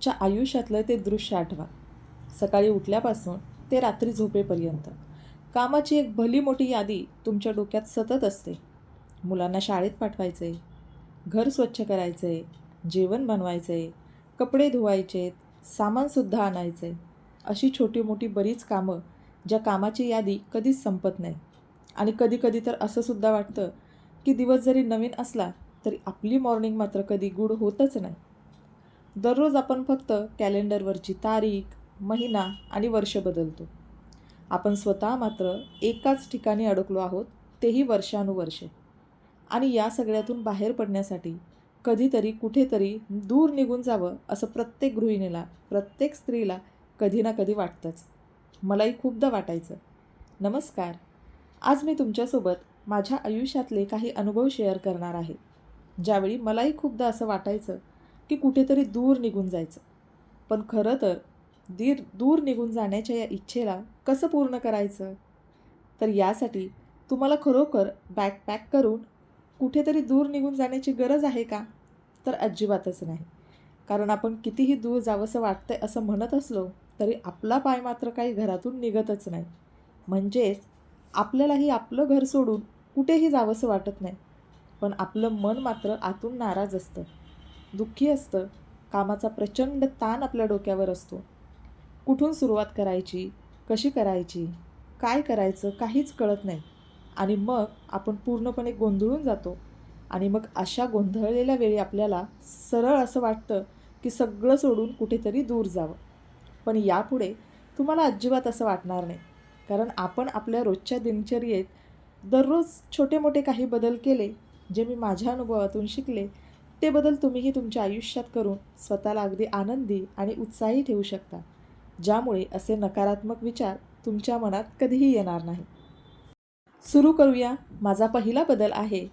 रोजच्या आयुष्यातलं ते दृश्य आठवा. सकाळी उठल्यापासून ते रात्री झोपेपर्यंत. कामाची एक भली मोठी यादी तुमच्या डोक्यात सतत असते. मुलांना शाळेत पाठवायचं आहे घर स्वच्छ करायचं आहे जेवण बनवायचं आहे कपडे धुवायचे आहेत सामानसुद्धा आणायचं. आहे अशी छोटी मोठी बरीच कामं ज्या कामाची यादी कधीच संपत नाही. आणि कधीकधी तर असंसुद्धा वाटतं की दिवस जरी नवीन असला तरी आपली मॉर्निंग मात्र कधी गुड होतच नाही. दररोज आपण फक्त कॅलेंडरवरची तारीख महिना आणि वर्ष बदलतो. आपण स्वतः मात्र एकाच ठिकाणी अडकलो आहोत तेही वर्षानुवर्षे. आणि या सगळ्यातून बाहेर पडण्यासाठी कधीतरी कुठेतरी दूर निघून जावं असं प्रत्येक गृहिणीला प्रत्येक स्त्रीला कधी ना कधी वाटतंच. मलाही खूपदा वाटायचं. नमस्कार. आज मी तुमच्यासोबत माझ्या आयुष्यातले काही अनुभव शेअर करणार आहे. ज्यावेळी मलाही खूपदा असं वाटायचं की कुठेतरी दूर निघून जायचं. पण खरं तर दीर दूर निघून जाण्याच्या या इच्छेला कसं पूर्ण करायचं? तर यासाठी तुम्हाला खरोखर बॅग पॅक करून कुठेतरी दूर निघून जाण्याची गरज आहे का? तर अजिबातच नाही. कारण आपण कितीही दूर जावंसं वाटतंय असं म्हणत असलो तरी आपला पाय मात्र काही घरातून निघतच नाही. म्हणजेच आपल्यालाही आपलं घर सोडून कुठेही जावंसं वाटत नाही. पण आपलं मन मात्र आतून नाराज असतं. दुःखी असतं. कामाचा प्रचंड ताण आपल्या डोक्यावर असतो. कुठून सुरुवात करायची? कशी करायची? काय करायचं? काहीच कळत नाही. आणि मग आपण पूर्णपणे गोंधळून जातो. आणि मग अशा गोंधळलेल्या वेळी आपल्याला सरळ असं वाटतं की सगळं सोडून कुठेतरी दूर जावं. पण यापुढे तुम्हाला अजिबात असं वाटणार नाही. कारण आपण आपल्या रोजच्या दिनचर्येत दररोज छोटे मोठे काही बदल केले जे मी माझ्या अनुभवातून शिकले ते बदल तुम्हीही तुमच्या आयुष्यात करून स्वतःला अगदी आनंदी आणि उत्साही ठेवू शकता. ज्यामुळे असे नकारात्मक विचार तुमच्या मनात कधीही येणार नाही. सुरू करूया. माझा पहिला बदल आहे.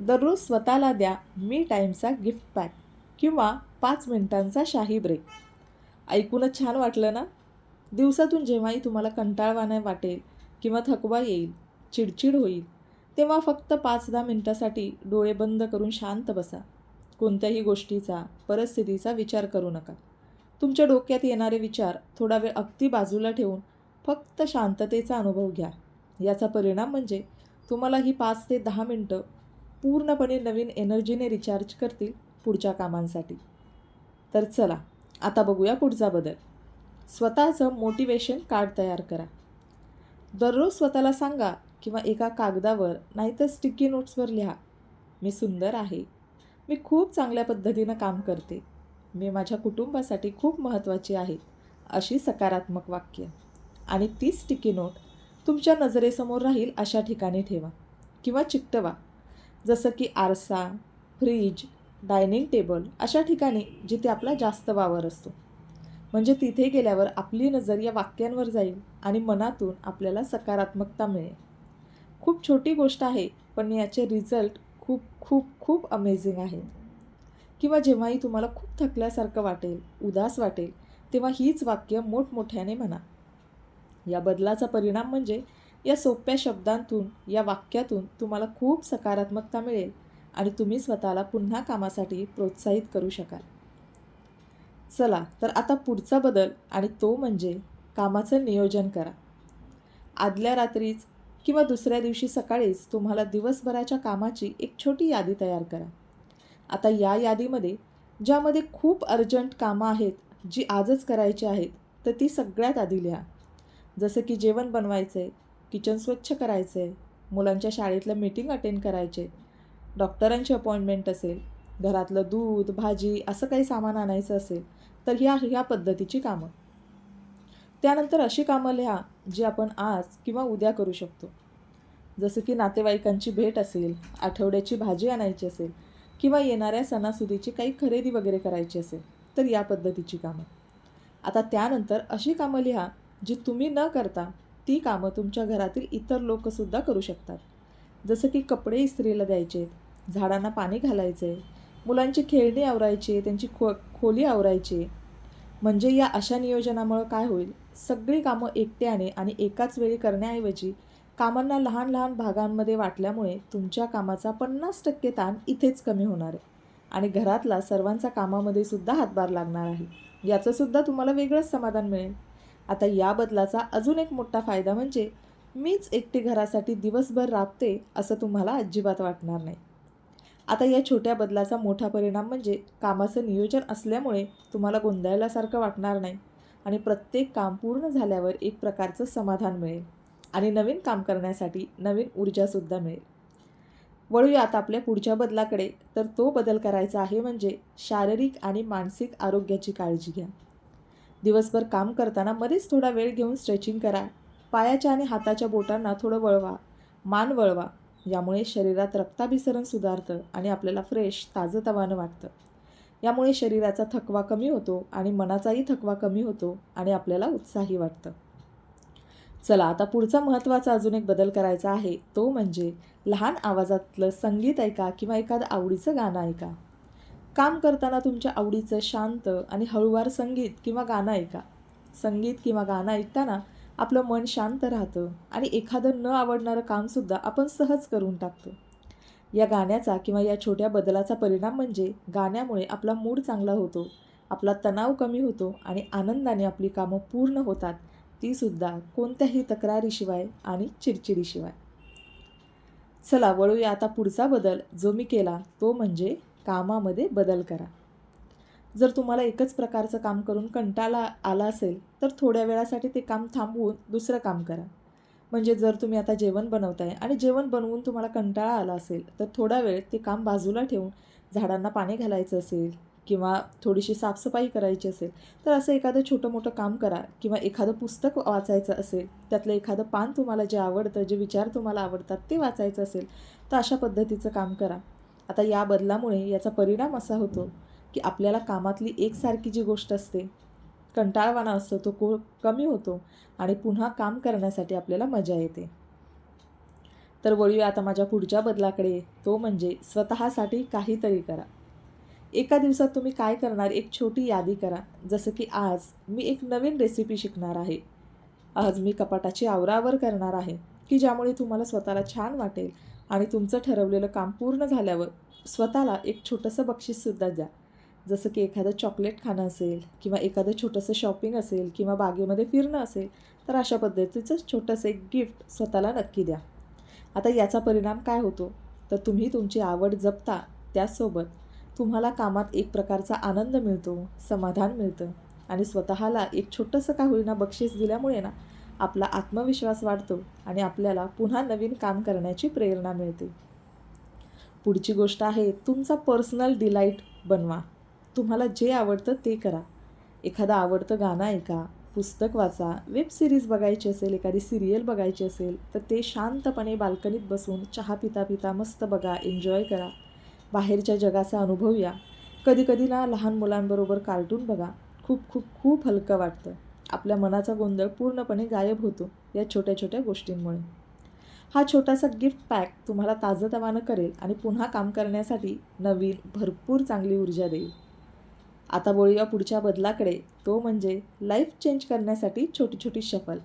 दररोज स्वतःला द्या मी टाईमचा गिफ्ट पॅक किंवा पाच मिनिटांचा शाही ब्रेक. ऐकूनच छान वाटलं ना? दिवसातून जेव्हाही तुम्हाला कंटाळवाणं वाटेल किंवा थकवा येईल चिडचिड होईल तेव्हा फक्त पाच दहा मिनटासाठी डोळे बंद करून शांत बसा. कोणत्याही गोष्टीचा परिस्थितीचा विचार करू नका. तुमच्या डोक्यात येणारे विचार थोडा वेळ अगदी बाजूला ठेवून फक्त शांततेचा अनुभव घ्या. याचा परिणाम म्हणजे तुम्हाला ही पाच ते दहा मिनटं पूर्णपणे नवीन एनर्जीने रिचार्ज करतील पुढच्या कामांसाठी. तर चला आता बघूया पुढचा बदल. स्वतःचं मोटिवेशन कार्ड तयार करा. दररोज स्वतःला सांगा किंवा एका कागदावर नाहीतर स्टिकी नोट्सवर लिहा. मी सुंदर आहे. मी खूप चांगल्या पद्धतीनं काम करते. मी माझ्या कुटुंबासाठी खूप महत्त्वाची आहे अशी सकारात्मक वाक्य. आणि तीच टिकी नोट तुमच्या नजरेसमोर राहील अशा ठिकाणी ठेवा किंवा चिकटवा. जसं की आरसा फ्रीज डायनिंग टेबल अशा ठिकाणी जिथे आपला जास्त वावर असतो. म्हणजे तिथे गेल्यावर आपली नजर या वाक्यांवर जाईल आणि मनातून आपल्याला सकारात्मकता मिळेल. खूप छोटी गोष्ट आहे पण याचे रिझल्ट खूप खूप खूप अमेझिंग आहे. किंवा जेव्हाही तुम्हाला खूप थकल्यासारखं वाटेल उदास वाटेल तेव्हा हीच वाक्य मोठमोठ्याने म्हणा. या बदलाचा परिणाम म्हणजे या सोप्या शब्दांतून या वाक्यातून तुम्हाला खूप सकारात्मकता मिळेल आणि तुम्ही स्वतःला पुन्हा कामासाठी प्रोत्साहित करू शकाल. चला तर आता पुढचा बदल आणि तो म्हणजे कामाचं नियोजन करा. आदल्या रात्रीच किंवा दुसऱ्या दिवशी सकाळीच तुम्हाला दिवसभराच्या कामाची एक छोटी यादी तयार करा. आता या यादीमध्ये ज्यामध्ये खूप अर्जंट कामं आहेत जी आजच करायची आहेत तर ती सगळ्यात आधी लिहा. जसं की जेवण बनवायचं आहे किचन स्वच्छ करायचं आहे मुलांच्या शाळेतलं मीटिंग अटेंड करायचे डॉक्टरांची अपॉइंटमेंट असेल घरातलं दूध भाजी असं काही सामान आणायचं असेल तर ह्या ह्या पद्धतीची कामं. त्यानंतर अशी कामं लिहा जी आपण आज किंवा उद्या करू शकतो. जसं की नातेवाईकांची भेट असेल आठवड्याची भाजी आणायची असेल किंवा येणाऱ्या सणासुदीची काही खरेदी वगैरे करायची असेल तर या पद्धतीची कामं. आता त्यानंतर अशी कामं लिहा जी तुम्ही न करता ती कामं तुमच्या घरातील इतर लोकसुद्धा करू शकतात. जसं की कपडे इस्त्रीला द्यायचे झाडांना पाणी घालायचे मुलांची खेळणी आवरायची त्यांची खो खोली आवरायची. म्हणजे या अशा नियोजनामुळं काय होईल? सगळी कामं एकट्याने आणि एकाच वेळी करण्याऐवजी कामांना लहान लहान भागांमध्ये वाटल्यामुळे तुमच्या कामाचा पन्नास टक्के ताण इथेच कमी होणार आहे. आणि घरातला सर्वांचा कामामध्ये सुद्धा हातभार लागणार आहे. याचंसुद्धा तुम्हाला वेगळंच समाधान मिळेल. आता या बदलाचा अजून एक मोठा फायदा म्हणजे मीच एकटी घरासाठी दिवसभर राबते असं तुम्हाला अजिबात वाटणार नाही. आता या छोट्या बदलाचा मोठा परिणाम म्हणजे कामाचं नियोजन असल्यामुळे तुम्हाला गोंधळल्यासारखं वाटणार नाही. आणि प्रत्येक काम पूर्ण झाल्यावर एक प्रकारचं समाधान मिळेल. आणि नवीन काम करण्यासाठी नवीन ऊर्जासुद्धा मिळेल. वळूया आता आपल्या पुढच्या बदलाकडे. तर तो बदल करायचा आहे म्हणजे शारीरिक आणि मानसिक आरोग्याची काळजी घ्या. दिवसभर काम करताना मध्येच थोडा वेळ घेऊन स्ट्रेचिंग करा. पायाच्या आणि हाताच्या बोटांना थोडं वळवा. मान वळवा. यामुळे शरीरात रक्ताभिसरण सुधारतं आणि आपल्याला फ्रेश ताजंतवानं वाटतं. यामुळे शरीराचा थकवा कमी होतो आणि मनाचाही थकवा कमी होतो आणि आपल्याला उत्साही वाटतं. चला आता पुढचा महत्त्वाचा अजून एक बदल करायचा आहे. तो म्हणजे लहान आवाजातलं संगीत ऐका किंवा एखादं आवडीचं गाणं ऐका. काम करताना तुमच्या आवडीचं शांत आणि हळूवार संगीत किंवा गाणं ऐका. संगीत किंवा गाणं ऐकताना आपलं मन शांत राहतं आणि एखादं न आवडणारं कामसुद्धा आपण सहज करून टाकतो. या गाण्याचा किंवा या छोट्या बदलाचा परिणाम म्हणजे गाण्यामुळे आपला मूड चांगला होतो आपला तणाव कमी होतो आणि आनंदाने आपली कामं पूर्ण होतात तीसुद्धा कोणत्याही तक्रारीशिवाय आणि चिडचिडीशिवाय. चला वळूया आता पुढचा बदल जो मी केला तो म्हणजे कामामध्ये बदल करा. जर तुम्हाला एकच प्रकारचं काम करून कंटाळा आला असेल तर थोड्या वेळासाठी ते काम थांबवून दुसरं काम करा. म्हणजे जर तुम्ही आता जेवण बनवताय आणि जेवण बनवून तुम्हाला कंटाळा आला असेल तर थोडा वेळ ते काम बाजूला ठेवून झाडांना पाणी घालायचं असेल किंवा थोडीशी साफसफाई करायची असेल तर असं एखादं छोटं मोठं काम करा किंवा एखादं पुस्तक वाचायचं असेल त्यातलं एखादं पान तुम्हाला जे आवडतं जे विचार तुम्हाला आवडतात ते वाचायचं असेल तर अशा पद्धतीचं काम करा. आता या बदलामुळे याचा परिणाम असा होतो की आपल्याला कामातली एकसारखी जी गोष्ट असते कंटाळवाणा असतो तो को कमी होतो आणि पुन्हा काम करण्यासाठी आपल्याला मजा येते. तर वळूया आता माझ्या पुढच्या बदलाकडे. तो म्हणजे स्वतःसाठी काहीतरी करा. एका दिवसात तुम्ही काय करणार एक छोटी यादी करा. जसं की आज मी एक नवीन रेसिपी शिकणार आहे. आज मी कपाटाची आवरावर करणार आहे की ज्यामुळे तुम्हाला स्वतःला छान वाटेल आणि तुमचं ठरवलेलं काम पूर्ण झाल्यावर स्वतःला एक छोटंसं बक्षीससुद्धा द्या. जसं की एखादं चॉकलेट खाणं असेल किंवा एखादं छोटंसं शॉपिंग असेल किंवा बागेमध्ये फिरणं असेल तर अशा पद्धतीचं छोटंसं एक गिफ्ट स्वतःला नक्की द्या. आता याचा परिणाम काय होतो? तर तुम्ही तुमची आवड जपता त्याचसोबत तुम्हाला कामात एक प्रकारचा आनंद मिळतो समाधान मिळतं आणि स्वतःला एक छोटंसं का होईना बक्षीस दिल्यामुळे ना आपला आत्मविश्वास वाढतो आणि आपल्याला पुन्हा नवीन काम करण्याची प्रेरणा मिळते. पुढची गोष्ट आहे तुमचा पर्सनल डिलाईट बनवा. तुम्हाला जे आवडतं ते करा. एखादं आवडतं गाणं ऐका पुस्तक वाचा वेब सिरीज बघायची असेल एखादी सिरियल बघायची असेल तर ते शांतपणे बाल्कनीत बसून चहा पिता पिता मस्त बघा एन्जॉय करा. बाहेरच्या जगाचा अनुभव या. कधीकधी ना लहान मुलांबरोबर कार्टून बघा. खूप खूप खूप हलकं वाटतं. आपल्या मनाचा गोंधळ पूर्णपणे गायब होतो या छोट्या छोट्या गोष्टींमुळे. हा छोटासा गिफ्ट पॅक तुम्हाला ताजंतवानं करेल आणि पुन्हा काम करण्यासाठी नवीन भरपूर चांगली ऊर्जा देईल. आता बोलूया पुढच्या बदलाकडे. तो म्हणजे लाईफ चेंज करण्यासाठी छोटी छोटी शफल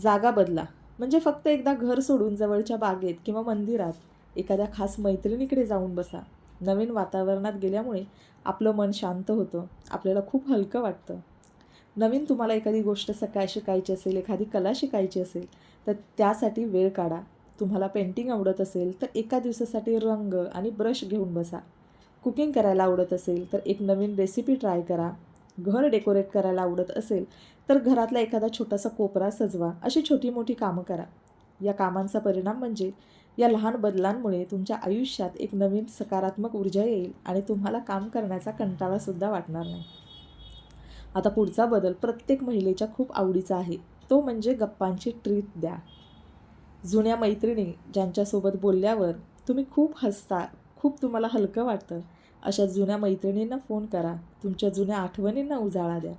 जागा बदला. म्हणजे फक्त एकदा घर सोडून जवळच्या बागेत किंवा मंदिरात एखाद्या खास मैत्रिणीकडे जाऊन बसा. नवीन वातावरणात गेल्यामुळे आपलं मन शांत होतं. आपल्याला खूप हलकं वाटतं. नवीन तुम्हाला एखादी गोष्ट सकाळ शिकायची असेल एखादी कला शिकायची असेल तर त्यासाठी वेळ काढा. तुम्हाला पेंटिंग आवडत असेल तर एका दिवसासाठी रंग आणि ब्रश घेऊन बसा. कुकिंग करायला आवडत असेल तर एक नवीन रेसिपी ट्राय करा. घर डेकोरेट करायला आवडत असेल तर घरातला एखादा छोटासा कोपरा सजवा. अशी छोटी मोठी कामं करा. या कामांचा परिणाम म्हणजे या लहान बदलांमुळे तुमच्या आयुष्यात एक नवीन सकारात्मक ऊर्जा येईल आणि तुम्हाला काम करण्याचा कंटाळासुद्धा वाटणार नाही. आता पुढचा बदल प्रत्येक महिलेच्या खूप आवडीचा आहे. तो म्हणजे गप्पांची ट्रीट द्या. जुन्या मैत्रिणी ज्यांच्यासोबत बोलल्यावर तुम्ही खूप हसता खूप तुम्हाला हलकं वाटतं. अशा जुन्या मैत्रिणींना फोन करा. तुमच्या जुन्या आठवणींना उजाळा द्या.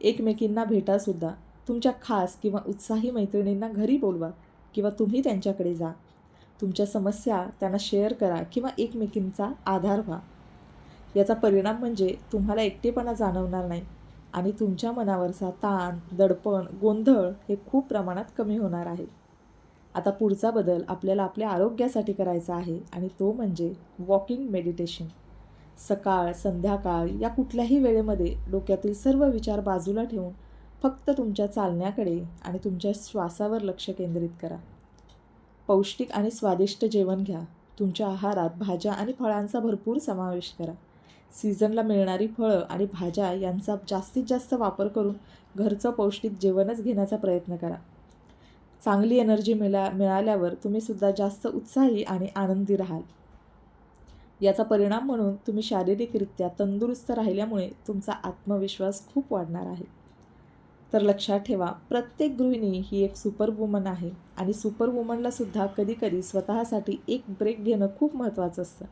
एकमेकींना भेटासुद्धा तुमच्या खास किंवा उत्साही मैत्रिणींना घरी बोलवा किंवा तुम्ही त्यांच्याकडे जा. तुमच्या समस्या त्यांना शेअर करा किंवा एकमेकींचा आधार व्हा. याचा परिणाम म्हणजे तुम्हाला एकटेपणा जाणवणार नाही आणि तुमच्या मनावरचा ताण दडपण गोंधळ हे खूप प्रमाणात कमी होणार आहे. आता पुढचा बदल आपल्याला आपल्या आरोग्यासाठी करायचा आहे आणि तो म्हणजे वॉकिंग मेडिटेशन. सकाळ संध्याकाळ या कुठल्याही वेळेमध्ये डोक्यातील सर्व विचार बाजूला ठेवून फक्त तुमच्या चालण्याकडे आणि तुमच्या श्वासावर लक्ष केंद्रित करा. पौष्टिक आणि स्वादिष्ट जेवण घ्या. तुमच्या आहारात भाज्या आणि फळांचा भरपूर समावेश करा. सीझनला मिळणारी फळं आणि भाज्या यांचा जास्तीत जास्त वापर करून घरचं पौष्टिक जेवणच घेण्याचा प्रयत्न करा. चांगली एनर्जी मिळा मिळाल्यावर तुम्हीसुद्धा जास्त उत्साही आणि आनंदी राहाल. याचा परिणाम म्हणून तुम्ही शारीरिकरित्या तंदुरुस्त राहिल्यामुळे तुमचा आत्मविश्वास खूप वाढणार आहे. तर लक्षात ठेवा प्रत्येक गृहिणी ही एक सुपर वुमन आहे आणि सुपर सुद्धा कधीकधी स्वतःसाठी एक ब्रेक घेणं खूप महत्त्वाचं असतं.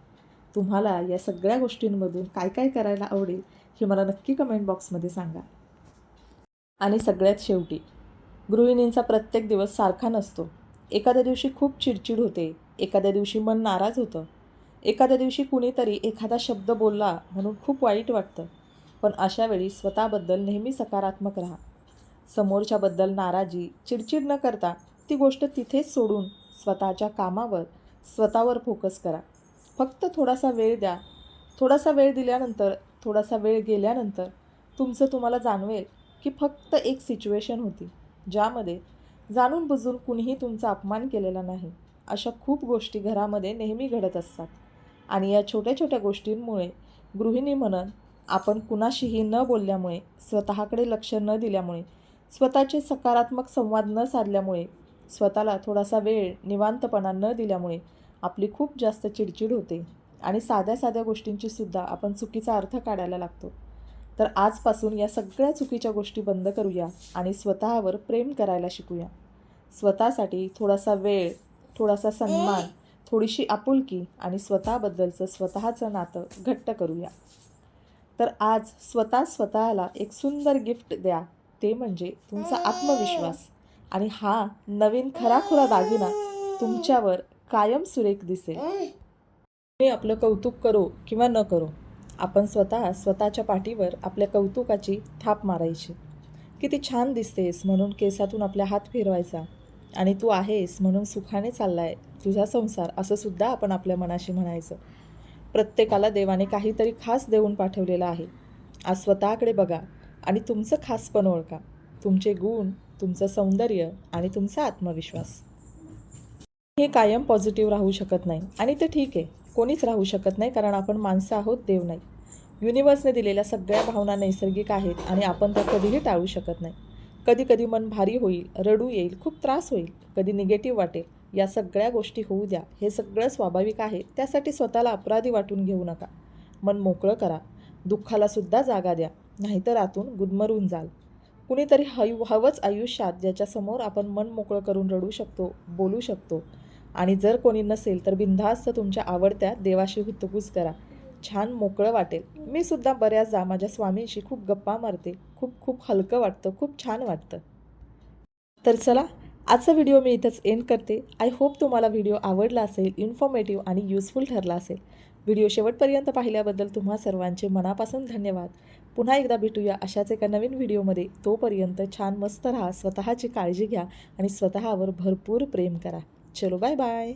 तुम्हाला या सगळ्या गोष्टींमधून काय काय करायला आवडेल हे मला नक्की कमेंट बॉक्समध्ये सांगा. आणि सगळ्यात शेवटी गृहिणींचा प्रत्येक दिवस सारखा नसतो. एखाद्या दिवशी खूप चिडचिड होते एखाद्या दिवशी मन नाराज होतं एखाद्या दिवशी कुणीतरी एखादा शब्द बोलला म्हणून खूप वाईट वाटतं. पण अशा वेळी स्वतःबद्दल नेहमी सकारात्मक राहा. समोरच्याबद्दल नाराजी चिडचिड न करता ती गोष्ट तिथेच सोडून स्वतःच्या कामावर स्वतःवर फोकस करा. फक्त थोडासा वेळ द्या. थोडासा वेळ दिल्यानंतर थोडासा वेळ गेल्यानंतर तुमचं तुम्हाला जाणवेल की फक्त एक सिच्युएशन होती ज्यामध्ये जाणून बुजून कुणीही तुमचा अपमान केलेला नाही. अशा खूप गोष्टी घरामध्ये नेहमी घडत असतात. आणि या छोट्या छोट्या गोष्टींमुळे गृहिणी म्हणून आपण कुणाशीही न बोलल्यामुळे स्वतःकडे लक्ष न दिल्यामुळे स्वतःचे सकारात्मक संवाद न साधल्यामुळे स्वतःला थोडासा वेळ निवांतपणा न दिल्यामुळे आपली खूप जास्त चिडचिड होते आणि साध्या साध्या गोष्टींची सुद्धा आपण चुकीचा अर्थ काढायला लागतो. तर आजपासून या सगळ्या चुकीच्या गोष्टी बंद करूया आणि स्वतःवर प्रेम करायला शिकूया. स्वतःसाठी थोडासा वेळ थोडासा सन्मान थोडीशी आपुलकी आणि स्वतःबद्दलचं स्वतःचं नातं घट्ट करूया. तर आज स्वतः स्वतःला एक सुंदर गिफ्ट द्या. ते म्हणजे तुमचा आत्मविश्वास. आणि हा नवीन खराखुरा दागिना तुमच्यावर कायम सुरेख दिसेल. मी आपलं कौतुक करो किंवा न करो. आपण स्वतः स्वतःच्या पाठीवर आपल्या कौतुकाची थाप मारायची. किती छान दिसतेस म्हणून केसातून आपल्या हात फिरवायचा. आणि तू आहेस म्हणून सुखाने चाललाय. तुझा संसार असं सुद्धा आपण आपल्या मनाशी म्हणायचं. प्रत्येकाला देवाने काहीतरी खास देऊन पाठवलेलं आहे. आज स्वतःकडे बघा आणि तुमचं खासपण ओळखा. तुमचे गुण तुमचं सौंदर्य आणि तुमचा आत्मविश्वास. हे कायम पॉझिटिव्ह राहू शकत नाही. आणि ते ठीक आहे. कोणीच राहू शकत नाही कारण आपण माणसं आहोत देव नाही. युनिवर्सने दिलेल्या सगळ्या भावना नैसर्गिक आहेत आणि आपण त्या कधीही टाळू शकत नाही. कधी कधी मन भारी होईल रडू येईल खूप त्रास होईल कधी निगेटिव्ह वाटेल या सगळ्या गोष्टी होऊ द्या. हे सगळं स्वाभाविक आहे त्यासाठी स्वतःला अपराधी वाटून घेऊ नका. मन मोकळं करा. दुःखाला सुद्धा जागा द्या नाहीतर आतून गुदमरून जाल. कुणीतरी हयू हवंच आयुष्यात ज्याच्यासमोर आपण मन मोकळं करून रडू शकतो बोलू शकतो. आणि जर कोणी नसेल तर बिनधास्त तुमच्या आवडत्या देवाशी हुतकूज करा. छान मोकळं वाटेल. मी सुद्धा बऱ्याचदा माझ्या स्वामींशी खूप गप्पा मारते. खूप खूप हलकं वाटतं. खूप छान वाटतं. तर चला आजचा व्हिडिओ मी इथंच एंड करते. आय होप तुम्हाला व्हिडिओ आवडला असेल इन्फॉर्मेटिव्ह आणि युजफुल ठरला असेल. व्हिडिओ शेवटपर्यंत पाहिल्याबद्दल तुम्हा सर्वांचे मनापासून धन्यवाद. पुन्हा एकदा भेटूया अशाच एका नवीन व्हिडिओमध्ये. तोपर्यंत छान मस्त राहा स्वतःची काळजी घ्या आणि स्वतःवर भरपूर प्रेम करा. चलो बाय बाय